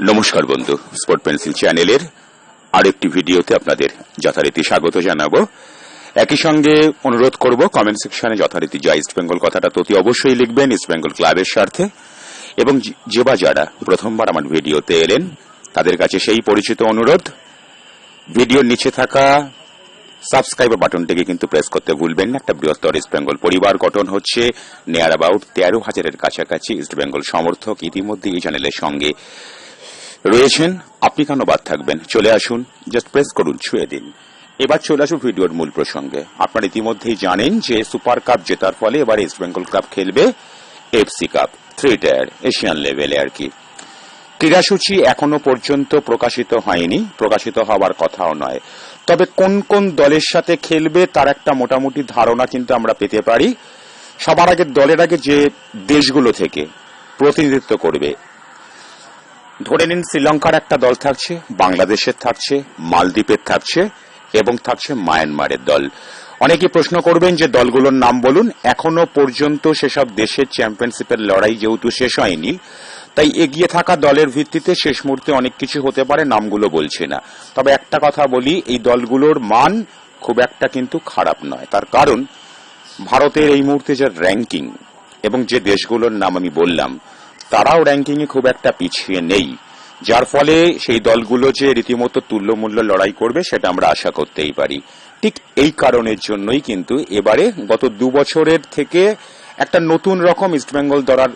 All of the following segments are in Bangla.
নমস্কার বন্ধু। স্পোর্ট পেন্সিল চ্যানেলের আরেকটি ভিডিওতে আপনাদের যথারীতি স্বাগত জানাব। একই সঙ্গে অনুরোধ করব কমেন্ট সেকশনে যথারীতি যা ইস্ট বেঙ্গল কথাটা তো অবশ্যই লিখবেন ইস্ট বেঙ্গল ক্লাবের স্বার্থে। এবং যে- বা যারা প্রথমবার আমার ভিডিওতে এলেন, তাদের কাছে সেই পরিচিত অনুরোধ। ভিডিওর নিচে থাকা সাবস্ক্রাইব বাটনটিকে কিন্তু প্রেস করতে ভুলবেন না। একটা বৃহত্তর ইস্ট বেঙ্গল পরিবার গঠন হচ্ছে। নেয়ার অ্যাবাউট তেরো হাজারের কাছাকাছি ইস্ট বেঙ্গল সমর্থক ইতিমধ্যে এই চ্যানেলের সঙ্গে রয়েছেন, আপনি কেন বাদ থাকবেন? চলে আসুন জাস্ট প্রেস করুন, ছুঁয়ে দিন। এবার চলে আসুন ভিডিওর মূল প্রসঙ্গে। আপনারা ইতিমধ্যেই জানেন যে সুপার কাপ জেতার ফলে এবার ইস্ট বেঙ্গল কাপ খেলবে AFC cup three tier Asian level আর কি। ক্রীড়াসূচি এখনও পর্যন্ত প্রকাশিত হয়নি, প্রকাশিত হওয়ার কথাও নয়। তবে কোন কোন দলের সাথে খেলবে তার একটা মোটামুটি ধারণা কিন্তু আমরা পেতে পারি। সবার আগে দলের আগে যে দেশগুলো থেকে প্রতিনিধিত্ব করবে ধরে নিন, শ্রীলঙ্কার একটা দল থাকছে, বাংলাদেশের থাকছে, মালদ্বীপের থাকছে, এবং থাকছে মায়ানমারের দল। অনেকে প্রশ্ন করবেন যে দলগুলোর নাম বলুন, এখনও পর্যন্ত সেসব দেশের চ্যাম্পিয়নশিপের লড়াই যেহেতু শেষ হয়নি, তাই এগিয়ে থাকা দলের ভিত্তিতে শেষ মুহূর্তে অনেক কিছু হতে পারে, নামগুলো বলছে না। তবে একটা কথা বলি, এই দলগুলোর মান খুব একটা কিন্তু খারাপ নয়। তার কারণ, ভারতের এই মুহূর্তে যে র্যাঙ্কিং এবং যে দেশগুলোর নাম আমি বললাম তারাও র্যাঙ্কিংয়ে খুব একটা পিছিয়ে নেই। যার ফলে সেই দলগুলো যে রীতিমতো তুল্যমূল্য লড়াই করবে সেটা আমরা আশা করতেই পারি। ঠিক এই কারণের জন্যই কিন্তু এবারে গত দু বছরের থেকে একটা নতুন রকম ইস্টবেঙ্গল দরার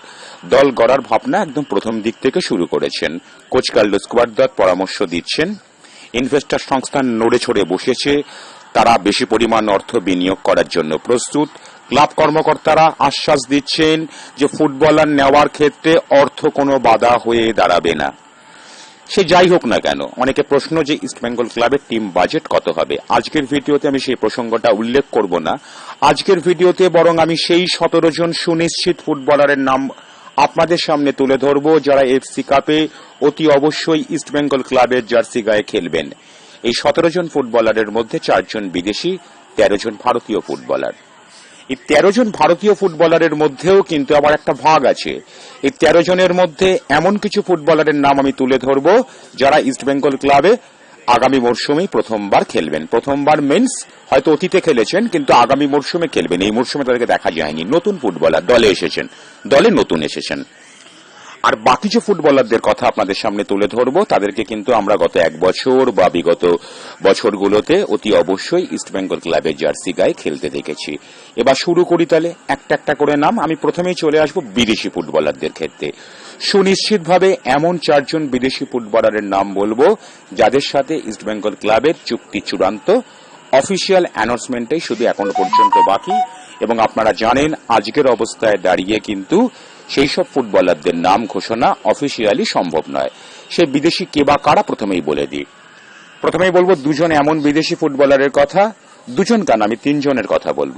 দল গড়ার ভাবনা একদম প্রথম দিক থেকে শুরু করেছেন। কোচ কার্লোস কুয়ার্দাত পরামর্শ দিচ্ছেন। ইনভেস্টর সংস্থান নড়ে ছড়ে বসেছে। তারা বেশি পরিমাণ অর্থ বিনিয়োগ করার জন্য প্রস্তুত। ক্লাব কর্মকর্তারা আশ্বাস দিচ্ছেন যে ফুটবলার নেওয়ার ক্ষেত্রে অর্থ কোনো বাধা হয়ে দাঁড়াবে না। সে যাই হোক না কেন, অনেকে প্রশ্ন যে ইস্টবেঙ্গল ক্লাবের টিম বাজেট কত হবে? আজকের ভিডিওতে আমি সেই প্রসঙ্গটা উল্লেখ করব না। আজকের ভিডিওতে বরং আমি সেই সতেরো জন সুনিশ্চিত ফুটবলারের নাম আপনাদের সামনে তুলে ধরব যারা এফসি কাপে অতি অবশ্যই ইস্টবেঙ্গল ক্লাবের জার্সি গায়ে খেলবেন। এই সতেরো জন ফুটবলারের মধ্যে চারজন বিদেশি, তেরো জন ভারতীয় ফুটবলার। এই তেরো জন ভারতীয় ফুটবলারের মধ্যেও কিন্তু আমার একটা ভাগ আছে। এই তেরো জনের মধ্যে এমন কিছু ফুটবলারের নাম আমি তুলে ধরব যারা ইস্টবেঙ্গল ক্লাবে আগামী মরশুমেই প্রথমবার খেলবেন। প্রথমবার মেন্স হয়তো অতীতে খেলেছেন, কিন্তু আগামী মরশুমে খেলবেন। এই মরশুমে তাদেরকে দেখা যায়নি। নতুন ফুটবলার দলে এসেছেন। দলে নতুন এসেছেন। আর বাকি যে ফুটবলারদের কথা আপনাদের সামনে তুলে ধরবো, তাদেরকে কিন্তু আমরা গত এক বছর বা বিগত বছরগুলোতে অতি অবশ্যই ইস্টবেঙ্গল ক্লাবের জার্সি গায়ে খেলতে দেখেছি। এবার শুরু করি তাহলে একটা একটা করে নাম। আমি প্রথমেই চলে আসব বিদেশি ফুটবলারদের ক্ষেত্রে। সুনিশ্চিতভাবে এমন চারজন বিদেশি ফুটবলারের নাম বলব, যাদের সাথে ইস্টবেঙ্গল ক্লাবের চুক্তি চূড়ান্ত। অফিসিয়াল অ্যানাউন্সমেন্টেই শুধু এখনও পর্যন্ত বাকি। এবং আপনারা জানেন, আজকের অবস্থায় দাঁড়িয়ে কিন্তু সেই সব ফুটবলারদের নাম ঘোষণা অফিসিয়ালি সম্ভব নয়। সে বিদেশি কে বা কারা প্রথমেই বলে দিই। প্রথমেই বলব, দুজন এমন বিদেশি ফুটবলারের কথা, দুজন কেন? আমি তিনজনের কথা বলব।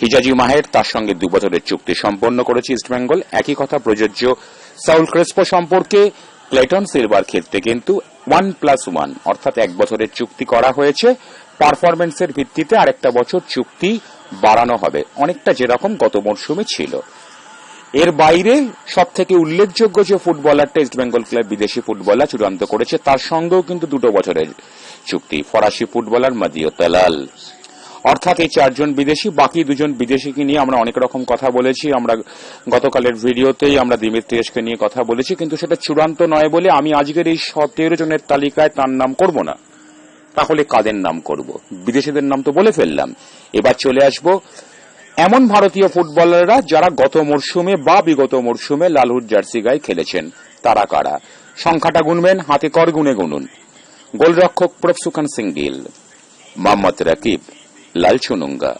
হিজাজি মাহের তার সঙ্গে দু বছরের চুক্তি সম্পন্ন করেছে ইস্টবেঙ্গল একই কথা, প্রযোজ্য সাউল ক্রেসপো সম্পর্কে ক্লেটন সিলভার ক্ষেত্রে কিন্তু ওয়ান প্লাস ওয়ান অর্থাৎ এক বছরের চুক্তি করা হয়েছে। পারফরমেন্সের ভিত্তিতে আরেকটা বছর চুক্তি বাড়ানো হবে। অনেকটা যেরকম গত মরশুমে ছিল। এর বাইরে সব থেকে উল্লেখযোগ্য যে ফুটবলার টেস্ট বেঙ্গল ক্লাব বিদেশি ফুটবলার চূড়ান্ত করেছে, তার সঙ্গেও কিন্তু দুটো বছরের চুক্তি, ফরাসি ফুটবলার মাদিও তালাল। অর্থাৎ এই চারজন বিদেশি, বাকি দুজন বিদেশিকে নিয়ে আমরা অনেক রকম কথা বলেছি, আমরা গতকালের ভিডিওতেই আমরা দিমিত্রিয়েশকে নিয়ে কথা বলেছি, কিন্তু সেটা চূড়ান্ত নয় বলে আমি আজকের এই সতেরো জনের তালিকায় তার নাম করব না। তাহলে কাদের নাম করব? বিদেশিদের নাম তো বলে ফেললাম। এবার চলে আসব এমন ভারতীয় ফুটবলাররা যারা গত মরশুমে বা বিগত মরশুমে লালহুড জার্সি গায়ে খেলেছেন, তারা কারা? সংখ্যাটা গুনবেন, হাতে কর গুনে গুনুন। গোলরক্ষক প্রফসুখান সিং গিল মোহাম্মদ রাকিব, লাল চুনুঙ্গা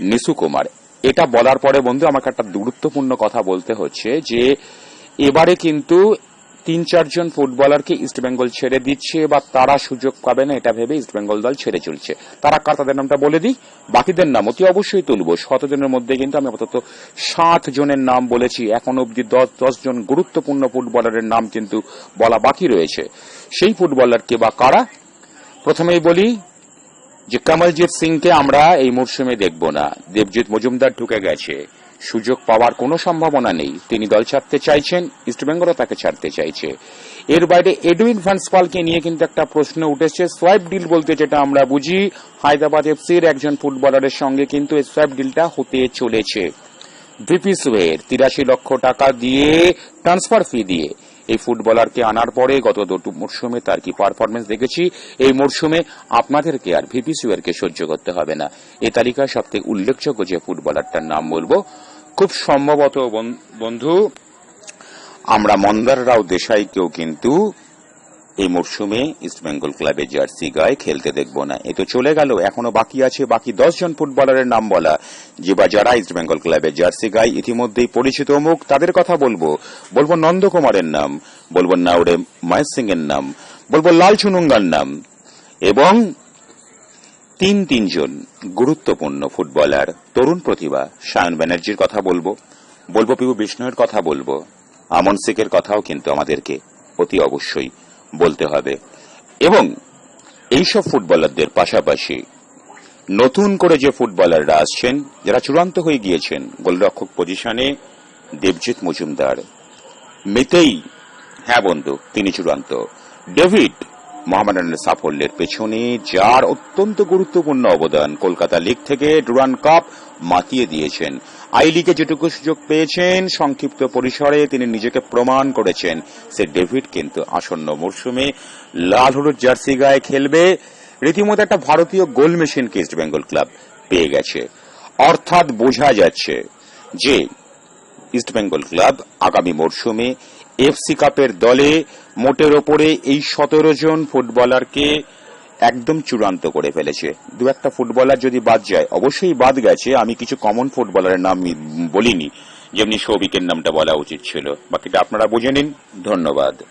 নিসু কুমার। এটা বলার পরে বন্ধু, আমাকে একটা গুরুত্বপূর্ণ কথা বলতে হচ্ছে যে, এবারে কিন্তু তিন চারজন ফুটবলারকে ইস্টবেঙ্গল ছেড়ে দিচ্ছে বা তারা সুযোগ পাবে না, এটা ভেবে ইস্টবেঙ্গল দল ছেড়ে চলছে। তারা কার, তাদের নামটা বলে দিই? বাকিদের নাম অতি অবশ্যই তুলবো। শতজনের মধ্যে কিন্তু আমি আপাতত সাত জনের নাম বলেছি। এখন অব্দি দশ দশ জন গুরুত্বপূর্ণ ফুটবলারের নাম কিন্তু বলা বাকি রয়েছে। সেই ফুটবলারকে বা কারা? প্রথমেই বলি যে, কমলজিৎ সিংকে আমরা এই মরশুমে দেখব না। দেবজিৎ মজুমদার ঢুকে গেছে। সুযোগ পাওয়ার কোনো সম্ভাবনা নেই। তিনি দল ছাড়তে চাইছেন ইস্টবেঙ্গলও তাকে ছাড়তে চাইছে। এর বাইরে এডুইন ভান্সপালকে নিয়ে কিন্তু একটা প্রশ্ন উঠেছে, সোয়াইপ ডিল বলতে যেটা আমরা বুঝি, হায়দ্রাবাদ এফসির একজন ফুটবলারের সঙ্গে কিন্তু এই সোয়াইপ ডিলটা হতে চলেছে। ভিপি সুয়ের তিরাশি লক্ষ টাকা দিয়ে ট্রান্সফার ফি দিয়ে এই ফুটবলারকে আনার পরে গত দুটো মরশুমে তার কি পারফরমেন্স দেখেছি? এই মরশুমে আপনাদেরকে আর ভিপি সুয়েরকে সহ্য করতে হবে না। এই তালিকায় সবথেকে উল্লেখযোগ্য যে ফুটবলারটার নাম বলব খুব সম্ভবত বন- বন্ধু, আমরা মন্দার রাও দেশাইকেও কিন্তু এই মরশুমে ইস্টবেঙ্গল ক্লাবের জার্সি গায়ে খেলতে দেখব না। এ তো চলে গেল, এখনও বাকি আছে, বাকি জন ফুটবলারের নাম বলা। যে বা যারা ইস্টবেঙ্গল ক্লাবের জার্সি গায়ে ইতিমধ্যেই পরিচিত মুখ, তাদের কথা বলব। বলব নন্দকুমারের নাম, বলব নাউরে মহেশ সিং এর নাম, বলব লাল চুনুঙ্গার নাম এবং তিন তিনজন গুরুত্বপূর্ণ ফুটবলার, তরুণ প্রতিভা সায়ন ব্যানার্জির কথা বলব বলব পিউ বিষ্ণুয়ের কথা বলব, আমন শেখের কথাও কিন্তু আমাদেরকে অতি অবশ্যই বলতে হবে। এবং এইসব ফুটবলারদের পাশাপাশি নতুন করে যে ফুটবলাররা আসছেন, যারা চূড়ান্ত হয়ে গিয়েছেন, গোলরক্ষক পজিশনে দেবজিৎ মজুমদার, মিতেই হ্যাঁ বন্ধু, তিনি চূড়ান্ত। ডেভিড মোহামেডানের সাফল্যের পেছনে, যার অত্যন্ত গুরুত্বপূর্ণ অবদান কলকাতা লিগ থেকে ডুরান কাপ মাতিয়ে দিয়েছেন। আই লিগে যেটুকু সুযোগ পেয়েছেন, সংক্ষিপ্ত পরিসরে তিনি নিজেকে প্রমাণ করেছেন। সে ডেভিড কিন্তু আসন্ন মরশুমে লাল হলুদ জার্সি গায়ে খেলবে। রীতিমতো একটা ভারতীয় গোল মেশিনকে ইস্ট বেঙ্গল ক্লাব পেয়ে গেছে। অর্থাৎ বোঝা যাচ্ছে যে ইস্টবেঙ্গল ক্লাব আগামী মরশুমে এফসি কাপের দলে মোটের ওপরে এই সতেরো জন ফুটবলারকে একদম চূড়ান্ত করে ফেলেছে। দু একটা ফুটবলার যদি বাদ যায়, অবশ্যই বাদ গেছে। আমি কিছু কমন ফুটবলারের নাম বলিনি। যেমনি সৌভিকের নামটা বলা উচিত ছিল। বাকিটা আপনারা বুঝে নিন। ধন্যবাদ।